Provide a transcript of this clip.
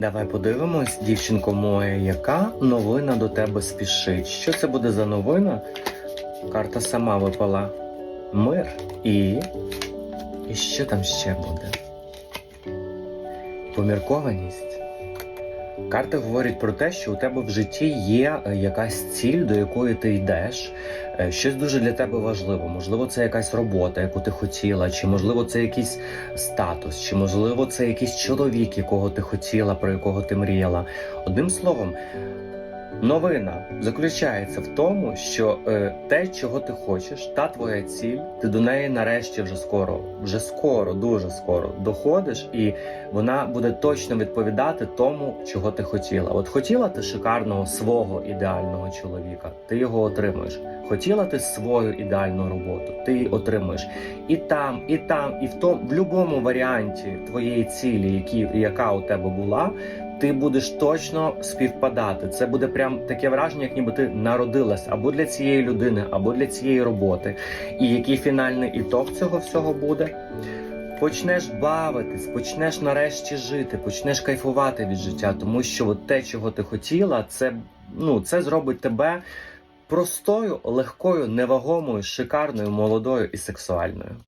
Давай подивимось, дівчинко моя, яка новина до тебе спішить. Що це буде за новина? Карта сама випала. Мир. І. І що там ще буде? Поміркованість. Карти говорять про те, що у тебе в житті є е, якась ціль, до якої ти йдеш, е, щось дуже для тебе важливо. Можливо, це якась робота, яку ти хотіла, чи можливо це якийсь статус, чи можливо це якийсь чоловік, якого ти хотіла, про якого ти мріяла. Одним словом, новина заключається в тому, що е, те, чого ти хочеш, та твоя ціль, ти до неї нарешті вже скоро, вже скоро, дуже скоро доходиш, і вона буде точно відповідати тому, чого ти хотіла. От хотіла ти шикарного свого ідеального чоловіка, ти його отримуєш. Хотіла ти свою ідеальну роботу, ти її отримуєш. І там, і там, і в тому, в будь-якому варіанті твоєї цілі, які, яка у тебе була, ти будеш точно співпадати. Це буде прям таке враження, як ніби ти народилась або для цієї людини, або для цієї роботи. І який фінальний ітог цього всього буде? Почнеш бавитись, почнеш нарешті жити, почнеш кайфувати від життя, тому що от те, чого ти хотіла, це ну це зробить тебе простою, легкою, невагомою, шикарною, молодою і сексуальною.